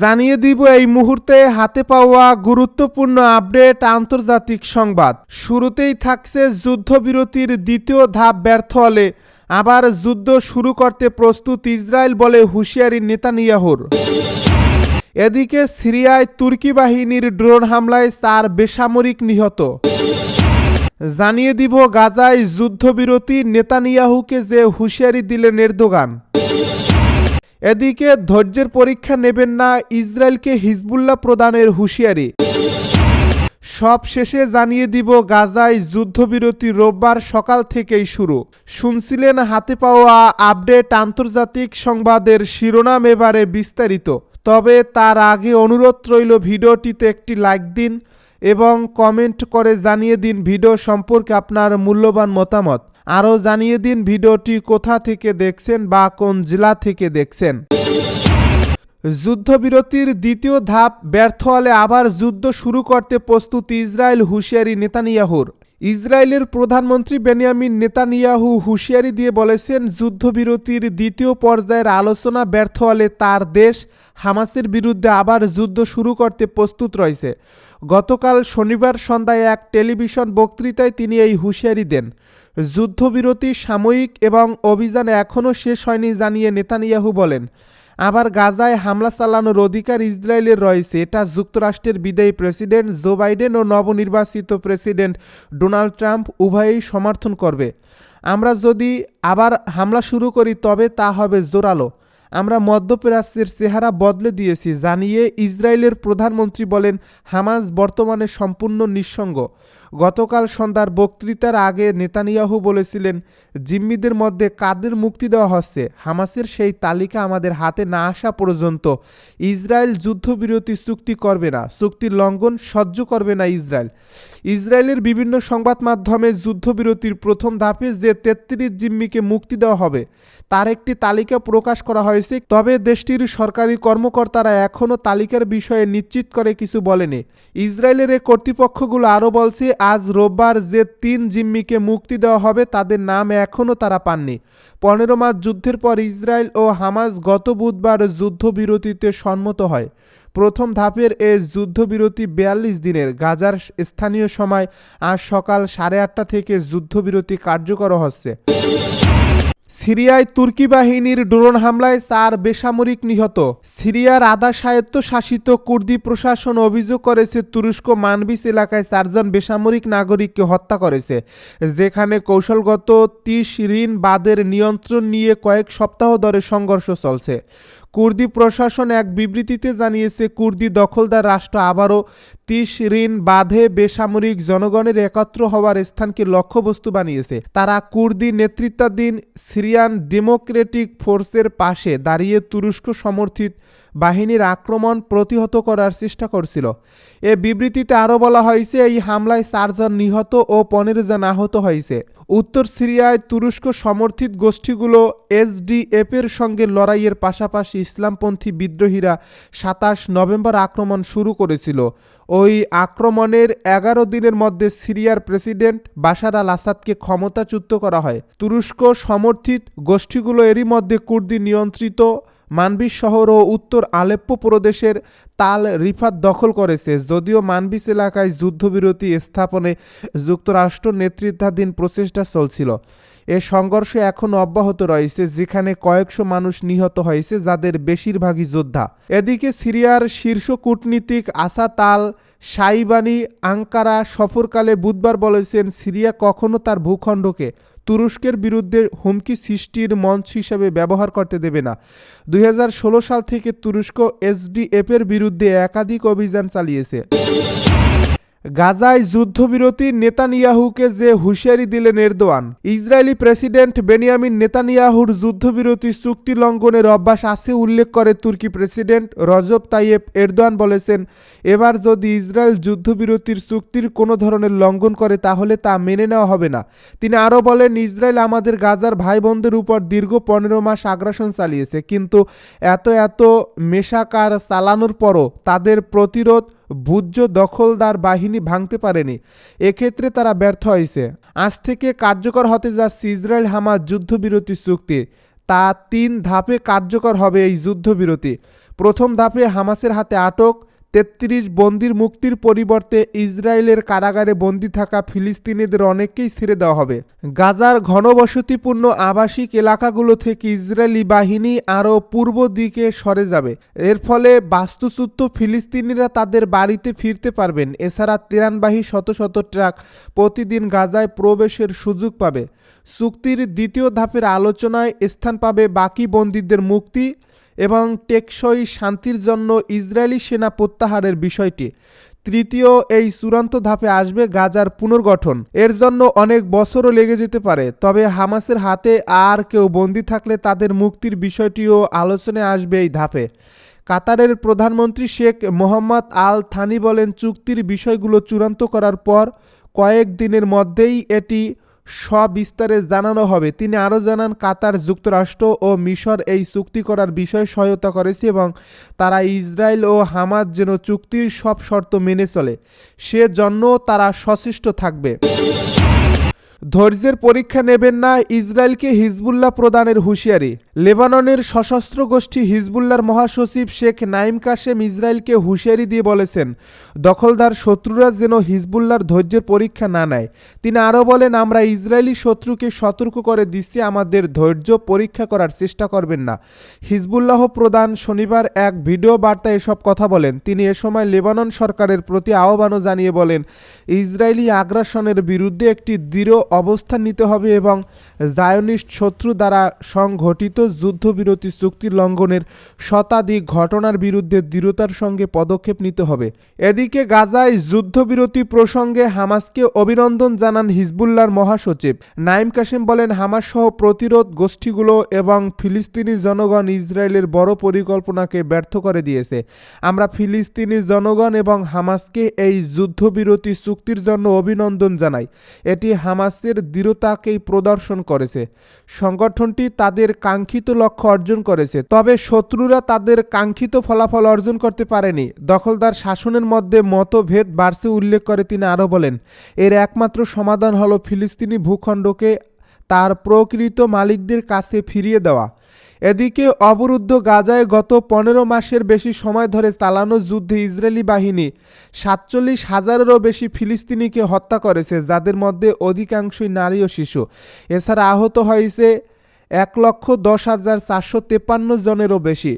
জানিয়ে দিব এই মুহূর্তে হাতে পাওয়া গুরুত্বপূর্ণ আপডেট আন্তর্জাতিক সংবাদ। শুরুতেই থাকছে যুদ্ধবিরতির দ্বিতীয় ধাপ ব্যর্থ হলে আবার যুদ্ধ শুরু করতে প্রস্তুত ইসরায়েল বলে হুঁশিয়ারি নেতানিয়াহুর। এদিকে সিরিয়ায় তুর্কি বাহিনীর ড্রোন হামলায় চার বেসামরিক নিহত। জানিয়ে দিব গাজায় যুদ্ধবিরতি, নেতানিয়াহুকে যে হুঁশিয়ারি দিলেন এরদোগান। এদিকে ধৈর্যের পরীক্ষা নেবেন না ইসরায়েলকে হিজবুল্লাহ প্রদানের হুঁশিয়ারি। সব শেষে জানিয়ে দিব গাজায় যুদ্ধবিরতি রোববার সকাল থেকেই শুরু। শুনছিলেন হাতে পাওয়া আপডেট আন্তর্জাতিক সংবাদের শিরোনাম এবারে বিস্তারিত। তবে তার আগে অনুরোধ রইল ভিডিওটিতে একটি লাইক দিন এবং কমেন্ট করে জানিয়ে দিন ভিডিও সম্পর্কে আপনার মূল্যবান মতামত। আরও জানিয়ে দিন ভিডিওটি কোথা থেকে দেখছেন বা কোন জেলা থেকে দেখছেন। যুদ্ধবিরতির দ্বিতীয় ধাপ, ব্যর্থ হলে আবার যুদ্ধ শুরু করতে প্রস্তুত ইসরায়েল হুঁশিয়ারি নেতানিয়াহুর। ইসরায়েলের প্রধানমন্ত্রী বেনিয়ামিন নেতানিয়াহু হুঁশিয়ারি দিয়ে বলেছেন, যুদ্ধবিরতির দ্বিতীয় পর্যায়ের আলোচনা ব্যর্থ হলে তার দেশ হামাসের বিরুদ্ধে আবার যুদ্ধ শুরু করতে প্রস্তুত রয়েছে। গতকাল শনিবার সন্ধ্যায় এক টেলিভিশন বক্তৃতায় তিনি এই হুঁশিয়ারি দেন। যুদ্ধবিরতি, সাময়িক এবং অভিযান এখনও শেষ হয়নি জানিয়ে নেতানিয়াহু বলেন। আবার গাজায় হামলা চালানোর অধিকার ইসরায়েলের রয়েছে, এটা যুক্তরাষ্ট্রের বিদায়ী প্রেসিডেন্ট জো বাইডেন ও নবনির্বাচিত প্রেসিডেন্ট ডোনাল্ড ট্রাম্প উভয়েই সমর্থন করবে। আমরা যদি আবার হামলা শুরু করি, তবে তা হবে জোরালো। আমরা মধ্যপ্রাচ্যের চেহারা বদলে দিয়েছি, জানিয়ে ইসরায়েলের প্রধানমন্ত্রী বলেন, হামাস বর্তমানে সম্পূর্ণ নিঃসঙ্গ। গতকাল সন্ধ্যার বক্তৃতার আগে নেতানিয়াহু বলেছিলেন, জিম্মিদের মধ্যে কাদের মুক্তি দেওয়া হচ্ছে? হামাসের সেই তালিকা আমাদের হাতে না আসা পর্যন্ত ইসরায়েল যুদ্ধবিরতি চুক্তি করবে না, চুক্তির লঙ্ঘন সহ্য করবে না ইসরায়েল। ইসরায়েলের বিভিন্ন সংবাদ মাধ্যমে যুদ্ধবিরতির প্রথম ধাপে যে তেত্রিশ জিম্মিকে মুক্তি দেওয়া হবে, তার একটি তালিকা প্রকাশ করা হয়েছে তবে দেশটির সরকারি কর্মকর্তারা এখনও তালিকার বিষয়ে নিশ্চিত করে কিছু বলেনি। ইসরায়েলের এই কর্তৃপক্ষগুলো আরও বলছে, আজ রোববার যে তিন জিম্মিকে মুক্তি দেওয়া হবে, তাদের নাম এখনও তারা পাননি। পনেরো মাস যুদ্ধের পর ইসরায়েল ও হামাস গত বুধবার যুদ্ধবিরতিতে সম্মত হয়। প্রথম ধাপের এ যুদ্ধবিরতি বিয়াল্লিশ দিনের। গাজার স্থানীয় সময় আজ সকাল সাড়ে আটটা থেকে যুদ্ধবিরতি কার্যকর হচ্ছে। সিরিয়ায় তুর্কি বাহিনীর ড্রোন হামলায় চার বেসামরিক নিহত। সিরিয়ার আধা স্বায়ত্তশাসিত কুর্দি প্রশাসন অভিযোগ করেছে, তুরস্ক মানবিস এলাকায় চারজন বেসামরিক নাগরিককে হত্যা করেছে, যেখানে কৌশলগত তিস ঋণ বাদের নিয়ন্ত্রণ নিয়ে কয়েক সপ্তাহ ধরে সংঘর্ষ চলছে। কুর্দি প্রশাসন এক বিবৃতিতে জানিয়েছে, কুর্দি দখলদার রাষ্ট্র আবারও তিস ঋণ বাঁধে বেসামরিক জনগণের একত্র হওয়ার স্থানকে লক্ষ্যবস্তু বানিয়েছে। তারা কুর্দি নেতৃত্বাধীন সিরিয়ান ডেমোক্রেটিক ফোর্সের পাশে দাঁড়িয়ে তুরস্ক সমর্থিত বাহিনীর আক্রমণ প্রতিহত করার চেষ্টা করছিল। এ বিবৃতিতে আরও বলা হয়েছে, এই হামলায় চারজন নিহত ও পনেরো জন আহত হয়েছে। উত্তর সিরিয়ায় তুরস্ক সমর্থিত গোষ্ঠীগুলো এসডিএফের সঙ্গে লড়াইয়ের পাশাপাশি ইসলামপন্থী বিদ্রোহীরা সাতাশ নভেম্বর আক্রমণ শুরু করেছিল। ওই আক্রমণের এগারো দিনের মধ্যে সিরিয়ার প্রেসিডেন্ট বাশার আল আসাদকে ক্ষমতাচ্যুত করা হয়। তুরস্ক সমর্থিত গোষ্ঠীগুলো এরই মধ্যে কুর্দি নিয়ন্ত্রিত মানবিস শহর ও উত্তর আলেপ্পো প্রদেশের তাল রিফাত দখল করেছে। যদিও মানবিস এলাকায় যুদ্ধবিরতি স্থাপনে যুক্তরাষ্ট্র নেতৃত্বাধীন প্রচেষ্টা চলছিল। এ সংঘর্ষ এখনও অব্যাহত রয়েছে, যেখানে কয়েকশো মানুষ নিহত হয়েছে, যাদের বেশিরভাগই যোদ্ধা। এদিকে সিরিয়ার শীর্ষ কূটনীতিক আসাত আল সাইবানি আঙ্কারা সফরকালে বুধবার বলেছেন, সিরিয়া কখনো তার ভূখণ্ডকে তুরস্কের বিরুদ্ধে হুমকি সৃষ্টির মঞ্চ হিসাবে ব্যবহার করতে দেবে না। দুই হাজার ষোলো সাল থেকে তুরস্ক এসডিএফের বিরুদ্ধে একাধিক অভিযান চালিয়েছে। গাজায় যুদ্ধবিরতি নেতানিয়াহুকে যে হুঁশিয়ারি দিলেন এরদোয়ান। ইসরায়েলি প্রেসিডেন্ট বেনিয়ামিন নেতানিয়াহুর যুদ্ধবিরতি চুক্তি লঙ্ঘনের অভ্যাস আছে উল্লেখ করে তুর্কি প্রেসিডেন্ট রজব তাইয়েব এরদোয়ান বলেছেন, এবার যদি ইসরায়েল যুদ্ধবিরতির চুক্তির কোনো ধরনের লঙ্ঘন করে, তাহলে তা মেনে নেওয়া হবে না। তিনি আরও বলেন, ইসরায়েল আমাদের গাজার ভাই বোনদের উপর দীর্ঘ পনেরো মাস আগ্রাসন চালিয়েছে, কিন্তু এত এত মেশাকার চালানোর পরও তাদের প্রতিরোধ ভুজ্য দখলদার বাহিনী ভাঙতে পারেনি। এক্ষেত্রে তারা ব্যর্থ হয়েছে। আজ থেকে কার্যকর হতে যাচ্ছে ইসরায়েল হামাস যুদ্ধবিরতি চুক্তি। তা তিন ধাপে কার্যকর হবে এই যুদ্ধবিরতি। প্রথম ধাপে হামাসের হাতে আটক তেত্রিশ বন্দির মুক্তির পরিবর্তে ইসরায়েলের কারাগারে বন্দি থাকা ফিলিস্তিনিদের অনেককেই ছেড়ে দেওয়া হবে। গাজার ঘনবসতিপূর্ণ আবাসিক এলাকাগুলো থেকে ইসরায়েলি বাহিনী আরও পূর্ব দিকে সরে যাবে। এর ফলে বাস্তুচ্যুত ফিলিস্তিনিরা তাদের বাড়িতে ফিরতে পারবেন। এছাড়া তিরানবাহী শত শত ট্রাক প্রতিদিন গাজায় প্রবেশের সুযোগ পাবে। চুক্তির দ্বিতীয় ধাপের আলোচনায় স্থান পাবে বাকি বন্দীদের মুক্তি এবং টেকসই শান্তির জন্য ইসরায়েলি সেনা প্রত্যাহারের বিষয়টি। তৃতীয়, এই চূড়ান্ত ধাপে আসবে গাজার পুনর্গঠন। এর জন্য অনেক বছরও লেগে যেতে পারে, তবে হামাসের হাতে আর কেউ বন্দী থাকলে তাদের মুক্তির বিষয়টিও আলোচনায় আসবে এই ধাপে। কাতারের প্রধানমন্ত্রী শেখ মোহাম্মদ আল থানি বলেন, চুক্তির বিষয়গুলো চূড়ান্ত করার পর কয়েক দিনের মধ্যেই এটি সবিস্তারে জানানো হবে। তিনি আরও জানান, কাতার যুক্তরাষ্ট্র ও মিশর এই চুক্তি করার বিষয়ে সহায়তা করেছে এবং তারা ইসরায়েল ও হামাদ যেন চুক্তির সব শর্ত মেনে চলে সে সেজন্য তারা সচেষ্ট থাকবে। ধৈর্যের পরীক্ষা নেবেন না ইসরায়েলকে হিজবুল্লাহ প্রদানের হুঁশিয়ারি। লেবাননের সশস্ত্র গোষ্ঠী হিজবুল্লাহর মহাসচিব শেখ নাইম কাশেম ইসরায়েলকে হুঁশিয়ারি দিয়ে বলেছেন, দখলদার শত্রুরা যেন হিজবুল্লাহর ধৈর্যের পরীক্ষা না নেয়। তিনি আরও বলেন, আমরা ইসরায়েলি শত্রুকে সতর্ক করে দিচ্ছি, আমাদের ধৈর্য পরীক্ষা করার চেষ্টা করবেন না। হিজবুল্লাহ প্রধান শনিবার এক ভিডিও বার্তায় এসব কথা বলেন। তিনি এ সময় লেবানন সরকারের প্রতি আহ্বানও জানিয়ে বলেন, ইসরায়েলি আগ্রাসনের বিরুদ্ধে একটি দৃঢ় অবস্থান নিতে হবে এবং জায়নিস্ট শত্রু দ্বারা সংঘটিত যুদ্ধবিরতি চুক্তি লঙ্ঘনের শতাধিক ঘটনার বিরুদ্ধে দৃঢ়তার সঙ্গে পদক্ষেপ নিতে হবে। এদিকে গাজায় যুদ্ধবিরতি প্রসঙ্গে হামাসকে অভিনন্দন জানান হিজবুল্লাহর মহাসচিব। নাইম কাসিম বলেন হামাস সহ প্রতিরোধ গোষ্ঠীগুলো এবং ফিলিস্তিনি জনগণ ইসরায়েলের বড় পরিকল্পনাকে ব্যর্থ করে দিয়েছে। আমরা ফিলিস্তিনি জনগণ এবং হামাসকে এই যুদ্ধবিরতি চুক্তির জন্য অভিনন্দন জানাই। এটি হামাসের দৃঢ়তাকেই প্রদর্শন করেছে। সংগঠনটি তাদের কাঙ্ক্ষিত লক্ষ্য অর্জন করেছে। তবে শত্রুরা তাদের কাঙ্ক্ষিত ফলাফল অর্জন করতে পারেনি। দখলদার শাসনের মধ্যে মতভেদ বাড়ছে উল্লেখ করে তিনি আরও বলেন, এর একমাত্র সমাধান হলো ফিলিস্তিনি ভূখণ্ডকে তার প্রকৃত মালিকদের কাছে ফিরিয়ে দেওয়া। এদিকে অবরুদ্ধ গাজায় গত পনেরো মাসের বেশি সময় ধরে চালানো যুদ্ধে ইসরায়েলি বাহিনী সাতচল্লিশ হাজারেরও বেশি ফিলিস্তিনিকে হত্যা করেছে, যাদের মধ্যে অধিকাংশই নারী ও শিশু। এছাড়া আহত হয়েছে এক লক্ষ দশ হাজার চারশো তেপান্ন জনেরও বেশি।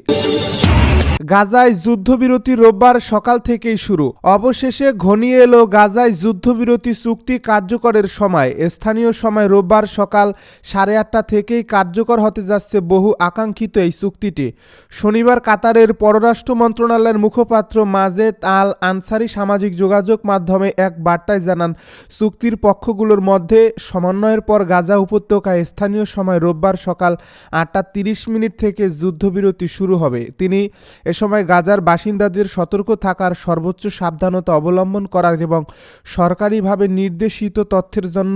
গাজায় যুদ্ধবিরতি রোববার সকাল থেকেই শুরু। অবশেষে ঘনিয়ে এলো গাজায় যুদ্ধবিরতি চুক্তি কার্যকরের সময়। স্থানীয় সময় রোববার সকাল সাড়ে আটটা থেকেই কার্যকর হতে যাচ্ছে বহু আকাঙ্ক্ষিত এই চুক্তিটি। শনিবার কাতারের পররাষ্ট্র মন্ত্রণালয়ের মুখপাত্র মাজেদ আল আনসারি সামাজিক যোগাযোগ মাধ্যমে এক বার্তায় জানান, চুক্তির পক্ষগুলোর মধ্যে সমন্বয়ের পর গাজা উপত্যকায় স্থানীয় সময় রোববার সকাল আটটা তিরিশ মিনিট থেকে যুদ্ধবিরতি শুরু হবে। তিনি এ সময় গাজার বাসিন্দাদের সতর্ক থাকার সর্বোচ্চ সাবধানতা অবলম্বন করার এবং সরকারিভাবে নির্দেশিত তথ্যের জন্য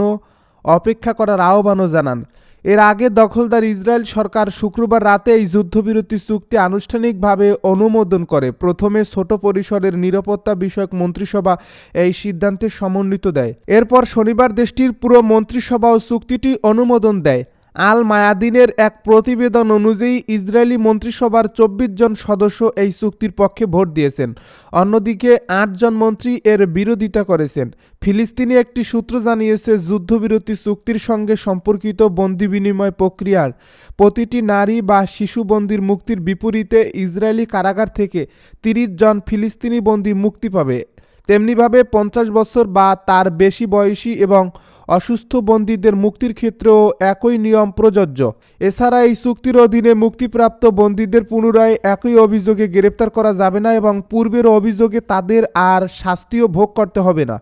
অপেক্ষা করার আহ্বানও জানান। এর আগে দখলদার ইসরায়েল সরকার শুক্রবার রাতে এই যুদ্ধবিরতি চুক্তি আনুষ্ঠানিকভাবে অনুমোদন করে। প্রথমে ছোট পরিসরের নিরাপত্তা বিষয়ক মন্ত্রিসভা এই সিদ্ধান্তে সমন্বিত দেয়। এরপর শনিবার দেশটির পুরো মন্ত্রিসভাও চুক্তিটি অনুমোদন দেয়। আল মায়াদিনের এক প্রতিবেদন অনুযায়ী ইসরায়েলি মন্ত্রিসভার চব্বিশ জন সদস্য এই চুক্তির পক্ষে ভোট দিয়েছেন। অন্যদিকে আটজন মন্ত্রী এর বিরোধিতা করেছেন। ফিলিস্তিনি একটি সূত্র জানিয়েছে, যুদ্ধবিরতি চুক্তির সঙ্গে সম্পর্কিত বন্দি বিনিময় প্রক্রিয়ার প্রতিটি নারী বা শিশু বন্দির মুক্তির বিপরীতে ইসরায়েলি কারাগার থেকে তিরিশ জন ফিলিস্তিনি বন্দি মুক্তি পাবে। তেমনিভাবে পঞ্চাশ বছর বা তার বেশি বয়সী এবং অসুস্থ বন্দীদের মুক্তির ক্ষেত্রেও একই নিয়ম প্রযোজ্য। এছাড়া এই চুক্তির অধীনে মুক্তিপ্রাপ্ত বন্দীদের পুনরায় একই অভিযোগে গ্রেপ্তার করা যাবে না এবং পূর্বের অভিযোগে তাদের আর শাস্তিও ভোগ করতে হবে না।